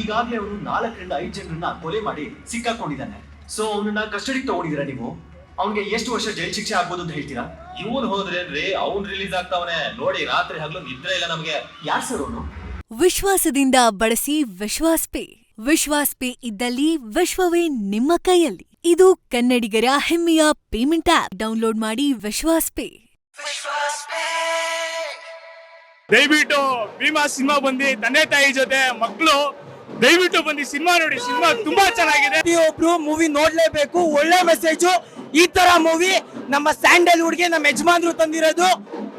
ಈಗಾಗಲೇ ಅವನು ನಾಲ್ಕರಿಂದ ಐದು ಜನರನ್ನ ಕೊಲೆ ಮಾಡಿ ಸಿಕ್ಕಾಕೊಂಡಿದ್ದಾನೆ. ಸೊ ಅವನನ್ನ ಕಸ್ಟಡಿಗೆ ತಗೊಂಡಿದ್ದೀರಾ ನೀವು? ಅವನಿಗೆ ಎಷ್ಟು ವರ್ಷ ಜೈಲ್ ಶಿಕ್ಷೆ ಆಗ್ಬೋದು ಅಂತ ಹೇಳ್ತೀರಾ? ಇವನು ಹೋದ್ರೇನ್ರಿ ಅವ್ನ್ ರಿಲೀಸ್ ಆಗ್ತಾವನೆ. ನೋಡಿ ರಾತ್ರಿ ಹಗಲು ನಿದ್ರೆ ಇಲ್ಲ ನಮಗೆ. ಯಾರ್ ಸರ್ ಅವನು? ವಿಶ್ವಾಸದಿಂದ ಬಳಸಿ ವಿಶ್ವಾಸ್ ಪೇ. ವಿಶ್ವಾಸ್ ಪೇ ಇದ್ದಲ್ಲಿ ವಿಶ್ವವೇ ನಿಮ್ಮ ಕೈಯಲ್ಲಿ. ಇದು ಕನ್ನಡಿಗರ ಹೆಮ್ಮೆಯ ಪೇಮೆಂಟ್ ಆಪ್ ಡೌನ್ಲೋಡ್ ಮಾಡಿ ವಿಶ್ವಾಸ್ ಪೇ. ದಯವಿಟ್ಟು ಭೀಮಾ ಸಿನಿಮಾ ಬಂದಿ ತಂದೆ ತಾಯಿ ಜೊತೆ ಮಕ್ಕಳು ದಯವಿಟ್ಟು ಬಂದು ಸಿನಿಮಾ ನೋಡಿ ಸಿನಿಮಾ ತುಂಬಾ ಚೆನ್ನಾಗಿದೆ. ಪ್ರತಿಯೊಬ್ರು ಮೂವಿ ನೋಡ್ಲೇಬೇಕು ಒಳ್ಳೆ ಮೆಸೇಜು ಈ ತರ ಮೂವಿ ನಮ್ಮ ಸ್ಯಾಂಡಲ್ವುಡ್ಗೆ ನಮ್ಮ ಯಜಮಾನ್ರು ತಂದಿರೋದು.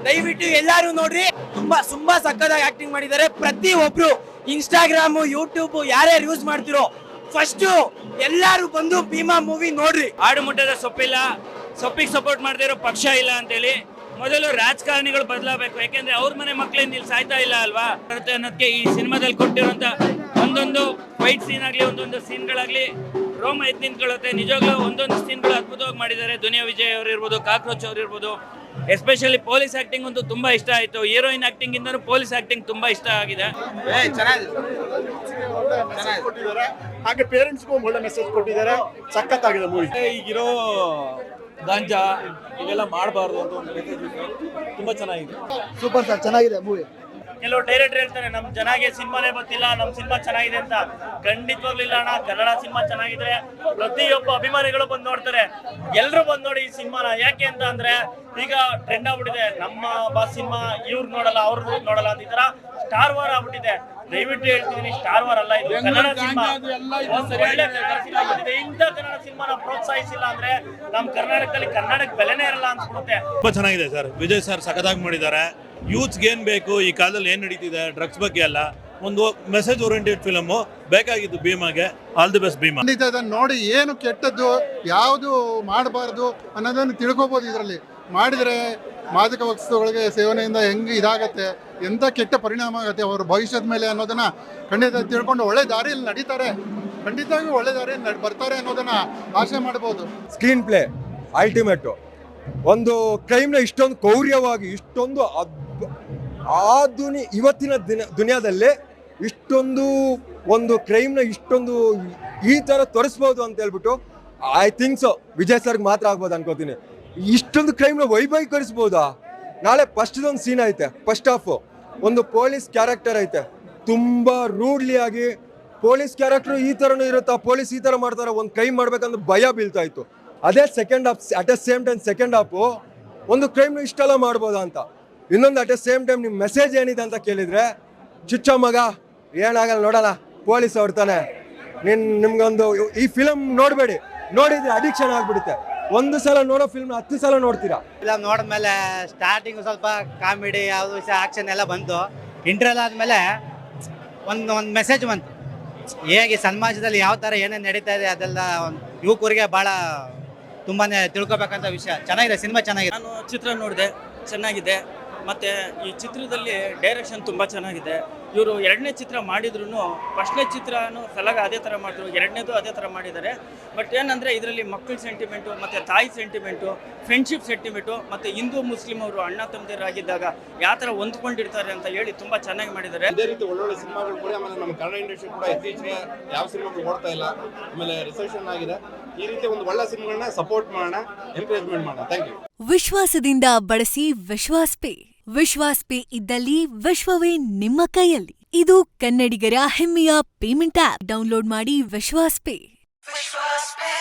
ದಯವಿಟ್ಟು ಎಲ್ಲಾರು ನೋಡ್ರಿ. ತುಂಬಾ ತುಂಬಾ ಸಕ್ಕದಾಗಿ ಆಕ್ಟಿಂಗ್ ಮಾಡಿದ್ದಾರೆ. ಪ್ರತಿ ಒಬ್ರು ಇನ್ಸ್ಟಾಗ್ರಾಮು ಯೂಟ್ಯೂಬ್ ಯಾರ್ಯಾರು ಯೂಸ್ ಮಾಡ್ತಿರೋ ಫಸ್ಟ್ ಎಲ್ಲಾರು ಬಂದು ಭೀಮಾ ಮೂವಿ ನೋಡ್ರಿ. ಆಡು ಮುಟ್ಟದ ಸೊಪ್ಪಿಲ್ಲ. ಸೊಪ್ಪಿಗೆ ಸಪೋರ್ಟ್ ಮಾಡದೇ ಇರೋ ಪಕ್ಷ ಇಲ್ಲ ಅಂತೇಳಿ ಮೊದಲು ರಾಜಕಾರಣಿಗಳು ಬದಲಾಗಬೇಕು. ಯಾಕೆಂದ್ರೆ ಅವ್ರ ಮನೆ ಮಕ್ಕಳಿಂದ ಇಲ್ಲಿ ಸಾಯ್ತಾ ಇಲ್ಲ ಅಲ್ವಾ? ಅನ್ನೋದಕ್ಕೆ ಈ ಸಿನಿಮಾದಲ್ಲಿ ಕೊಟ್ಟಿರುವಂತ ಫೈಟ್ ಸೀನ್ ಆಗಲಿ ಒಂದೊಂದು ಸೀನ್ಗಳಾಗಲಿ ರೋಮ ಎದ್ದು ನಿಂತ್ಕೊಳ್ಳುತ್ತೆ ನಿಜವಾಗ್ಲೂ ಒಂದೊಂದು ಸೀನ್ಗಳು ಅದ್ಭುತವಾಗಿ ಮಾಡಿದ್ದಾರೆ. ದುನಿಯಾ ವಿಜಯ್ ಅವರು ಇರ್ಬೋದು ಕಾಕ್ರೋಚ್ ಅವ್ರು ಇರ್ಬೋದು ಎಸ್ಪೆಷಲಿ ಪೊಲೀಸ್ ಆಕ್ಟಿಂಗ್ ಅಂತೂ ತುಂಬಾ ಇಷ್ಟ ಆಯಿತು. ಹೀರೋಯಿನ್ ಆಕ್ಟಿಂಗ್ ಇಂದನೂ ಪೊಲೀಸ್ ಆಕ್ಟಿಂಗ್ ತುಂಬಾ ಇಷ್ಟ ಆಗಿದೆ. ಕೊಟ್ಟಿದ್ದಾರೆ. ಹಾಗೆ ಪೇರೆಂಟ್ಸ್ಗೂ ಒಳ್ಳೆ ಮೆಸೇಜ್ ಕೊಟ್ಟಿದ್ದಾರೆ. ಸಖತ್ತಾಗಿದೆ ಮೂವಿ ಈಗಿರೋ ಗಾಂಜಾ ಇವೆಲ್ಲ ಮಾಡಬಾರ್ದು ಅಂತ ಒಂದು ಮೆಸೇಜ್ ತುಂಬಾ ಚೆನ್ನಾಗಿದೆ. ಸೂಪರ್ ಸರ್ ಚೆನ್ನಾಗಿದೆ ಮೂವಿ ಕೆಲವು ಡೈರೆಕ್ಟರ್ ಹೇಳ್ತಾರೆ ನಮ್ ಜನಗೆ ಸಿನಿಮಾನೇ ಗೊತ್ತಿಲ್ಲ ನಮ್ ಸಿನಿಮಾ ಚೆನ್ನಾಗಿದೆ ಅಂತ. ಖಂಡಿತವಾಗ್ಲಿಲ್ಲ ಅಣ್ಣ ಕನ್ನಡ ಸಿನಿಮಾ ಚೆನ್ನಾಗಿದ್ರೆ ಪ್ರತಿಯೊಬ್ಬ ಅಭಿಮಾನಿಗಳು ಬಂದು ನೋಡ್ತಾರೆ. ಎಲ್ಲರೂ ಬಂದು ನೋಡಿ ಈ ಸಿನಿಮಾನ. ಯಾಕೆ ಅಂತ ಅಂದ್ರೆ ಈಗ ಟ್ರೆಂಡ್ ಆಗ್ಬಿಟ್ಟಿದೆ. ನಮ್ಮ ಬಾಸ್ ಸಿನಿಮಾ ಇವ್ರು ನೋಡಲ್ಲ ಅವ್ರ ನೋಡಲ್ಲ ಅಂತ ಈ ತರ ಸ್ಟಾರ್ ವಾರ್ ಆಗ್ಬಿಟ್ಟಿದೆ. ದಯವಿಟ್ಟು ಹೇಳ್ತಿದ್ದೀನಿ ಸ್ಟಾರ್ ವಾರ್ ಅಲ್ಲ ಇದು. ಕನ್ನಡ ಸಿನಿಮಾ. ಒಳ್ಳೆ ಕನ್ನಡ ಸಿನಿಮಾ ಬಂದಿದೆ ಇಂಥ ಕನ್ನಡ ಸಿನಿಮಾನ ಪ್ರೋತ್ಸಾಹಿಸಿಲ್ಲ ಅಂದ್ರೆ ನಮ್ ಕರ್ನಾಟಕದಲ್ಲಿ ಕನ್ನಡಕ್ಕೆ ಬೆಲೆನೇ ಇರಲ್ಲ ಅನ್ಸ್ಬಿಡುತ್ತೆ. ತುಂಬಾ ಚೆನ್ನಾಗಿದೆ ಸರ್. ವಿಜಯ್ ಸರ್ ಸಖತ್ತಾಗಿ ಮಾಡಿದ್ದಾರೆ. ಯೂತ್ಸ್ಗೆ ಏನ್ ಬೇಕು? ಈ ಕಾಲದಲ್ಲಿ ಏನು ನಡೀತಿದೆ? ಡ್ರಗ್ಸ್ ಬಗ್ಗೆ ಅಲ್ಲ. ಒಂದು ಮೆಸೇಜ್ ಓರಿಯೆಂಟೆಡ್ ಫಿಲಮ್ ಬೇಕಾಗಿದ್ದು ಭೀಮಾಗೆ. All the best Bheema. ಖಂಡಿತ ಇದನ್ನು ನೋಡಿ ಏನು ಕೆಟ್ಟದ್ದು ಯಾವುದು ಮಾಡಬಾರ್ದು ಅನ್ನೋದನ್ನು ತಿಳ್ಕೊಬೋದು ಇದರಲ್ಲಿ. ಮಾಡಿದರೆ ಮಾದಕ ವಸ್ತುಗಳಿಗೆ ಸೇವನೆಯಿಂದ ಹೆಂಗೆ ಇದಾಗತ್ತೆ ಎಂಥ ಕೆಟ್ಟ ಪರಿಣಾಮ ಆಗುತ್ತೆ ಅವ್ರ ಭವಿಷ್ಯದ ಮೇಲೆ ಅನ್ನೋದನ್ನು ಖಂಡಿತ ತಿಳ್ಕೊಂಡು ಒಳ್ಳೆ ದಾರಿಯಲ್ಲಿ ನಡೀತಾರೆ. ಖಂಡಿತವಾಗಿ ಒಳ್ಳೆ ದಾರಿಯಲ್ಲಿ ನಡ್- ಬರ್ತಾರೆ ಅನ್ನೋದನ್ನು ಆಶೆ ಮಾಡ್ಬೋದು. ಸ್ಕ್ರೀನ್ ಪ್ಲೇ ಅಲ್ಟಿಮೇಟು ಒಂದು ಕ್ರೈಮ್ನ ಇಷ್ಟೊಂದು ಕೌರ್ಯವಾಗಿ ಇಷ್ಟೊಂದು ಆಧುನಿ ಇವತ್ತಿನ ದಿನ, ದುನಿಯಾದಲ್ಲೇ ಇಷ್ಟೊಂದು ಒಂದು ಕ್ರೈಮ್ನ ಇಷ್ಟೊಂದು ಈ ಥರ ತೋರಿಸ್ಬೋದು ಅಂತ ಹೇಳ್ಬಿಟ್ಟು ಐ ಥಿಂಕ್ ಸೊ ವಿಜಯ್ ಸರ್ಗೆ ಮಾತ್ರ ಆಗ್ಬೋದು ಅನ್ಕೋತೀನಿ. ಇಷ್ಟೊಂದು ಕ್ರೈಮ್ನ ವೈಭವೀಕರಿಸ್ಬೋದಾ? ನಾಳೆ ಫಸ್ಟ್ ಒಂದು ಸೀನ್ ಐತೆ. ಫಸ್ಟ್ ಹಾಫು ಒಂದು ಪೊಲೀಸ್ ಕ್ಯಾರೆಕ್ಟರ್ ಐತೆ. ತುಂಬ ರೂಡ್ಲಿ ಆಗಿ ಪೊಲೀಸ್ ಕ್ಯಾರೆಕ್ಟ್ರು ಈ ಥರನೂ ಇರುತ್ತಾ ಪೊಲೀಸ್ ಈ ಥರ ಮಾಡ್ತಾರೆ, ಒಂದು ಕ್ರೈಮ್ ಮಾಡ್ಬೇಕಂದ್ರೆ ಭಯ ಬೀಳ್ತಾ ಇತ್ತು. ಅದೇ second half at a same time second half ಒಂದು ಕ್ರೈಮ್ ಇಷ್ಟೆಲ್ಲ ಮಾಡ್ಬೋದಾ ಅಂತ. ಇನ್ನೊಂದು ಅಟ್ ಎ ಸೇಮ್ ಟೈಮ್ ನಿಮ್ಮ ಮೆಸೇಜ್ ಏನಿದೆ ಅಂತ ಕೇಳಿದರೆ, ಚುಚ್ಚ ಮಗ, ಏನಾಗಲ್ಲ ನೋಡೋಣ ಪೊಲೀಸ್ ಅವ್ರು ತಾನೆ. ನಿನ್, ನಿಮ್ಗೊಂದು ಈ ಫಿಲಮ್ ನೋಡಬೇಡಿ. ನೋಡಿದ್ರೆ ಅಡಿಕ್ಷನ್ ಆಗ್ಬಿಡುತ್ತೆ. ಒಂದು ಸಲ ನೋಡೋ ಫಿಲ್ಮ್ ಹತ್ತು ಸಲ ನೋಡ್ತೀರಾ? ಫಿಲಮ್ ನೋಡಿದ್ಮೇಲೆ ಸ್ಟಾರ್ಟಿಂಗ್ ಸ್ವಲ್ಪ ಕಾಮಿಡಿ ಯಾವುದು ವಿಷಯ ಆಕ್ಷನ್ ಎಲ್ಲ ಬಂತು. ಇಂಟ್ರಲ್ ಆದಮೇಲೆ ಒಂದು ಒಂದು ಮೆಸೇಜ್ ಬಂತು. ಹೇಗೆ ಸಮಾಜದಲ್ಲಿ ಯಾವ ಥರ ಏನೇನು ನಡೀತಾ ಇದೆ ಅದೆಲ್ಲ ಯುವಕರಿಗೆ ಭಾಳ ತುಂಬಾ ತಿಳ್ಕೊಬೇಕಂತ ವಿಷಯ. ಚೆನ್ನಾಗಿದೆ ಸಿನಿಮಾ ಚೆನ್ನಾಗಿದೆ. ನಾನು ಚಿತ್ರ ನೋಡಿದೆ ಚೆನ್ನಾಗಿದೆ. ಮತ್ತು ಈ ಚಿತ್ರದಲ್ಲಿ ಡೈರೆಕ್ಷನ್ ತುಂಬ ಚೆನ್ನಾಗಿದೆ. ಇವರು ಎರಡನೇ ಚಿತ್ರ ಮಾಡಿದ್ರು ಫಸ್ಟ್ನೇ ಚಿತ್ರನೂ ಸಲಗ ಅದೇ ಥರ ಮಾಡಿದ್ರು ಎರಡನೇದು ಅದೇ ಥರ ಮಾಡಿದ್ದಾರೆ. ಬಟ್ ಏನಂದರೆ ಇದರಲ್ಲಿ ಮಕ್ಕಳ ಸೆಂಟಿಮೆಂಟು ಮತ್ತು ತಾಯಿ ಸೆಂಟಿಮೆಂಟು ಫ್ರೆಂಡ್ಶಿಪ್ ಸೆಂಟಿಮೆಂಟು ಮತ್ತು ಹಿಂದೂ ಮುಸ್ಲಿಂ ಅವರು ಅಣ್ಣ ತಮ್ಮದಿರಾಗಿದ್ದಾಗ ಯಾವ ಥರ ಹೊಂದ್ಕೊಂಡಿರ್ತಾರೆ ಅಂತ ಹೇಳಿ ತುಂಬ ಚೆನ್ನಾಗಿ ಮಾಡಿದ್ದಾರೆ. ಇದೇ ರೀತಿ ಒಳ್ಳೊಳ್ಳೆ ಸಿನಿಮಾಗಳು ಕೂಡ ಆಮೇಲೆ ನಮ್ಮ ಕನ್ನಡ ಇಂಡಸ್ಟ್ರಿ ಕೂಡ ಇತ್ತೀಚೆಗೆ ಯಾವ ಸಿನಿಮಾಗಳು ಓಡ್ತಾ ಇಲ್ಲ ಆಮೇಲೆ ರಿಸೆಷನ್ ಆಗಿದೆ. ಈ ರೀತಿ ಒಂದು ಒಳ್ಳೆ ಸಿನಿಮಾಗಳನ್ನ ಸಪೋರ್ಟ್ ಮಾಡೋಣ ಎನ್ಕರೇಜ್ಮೆಂಟ್ ಮಾಡೋಣ. ಥ್ಯಾಂಕ್ ಯು ವಿಶ್ವಾಸದಿಂದ ಬಳಸಿ ವಿಶ್ವಾಸ್ ಪೇ. ವಿಶ್ವಾಸ್ ಪೇ ಇದ್ದಲ್ಲಿ ವಿಶ್ವವೇ ನಿಮ್ಮ ಕೈಯಲ್ಲಿ. ಇದು ಕನ್ನಡಿಗರ ಹೆಮ್ಮೆಯ ಪೇಮೆಂಟ್ ಆಪ್ ಡೌನ್ಲೋಡ್ ಮಾಡಿ ವಿಶ್ವಾಸ್ ಪೇ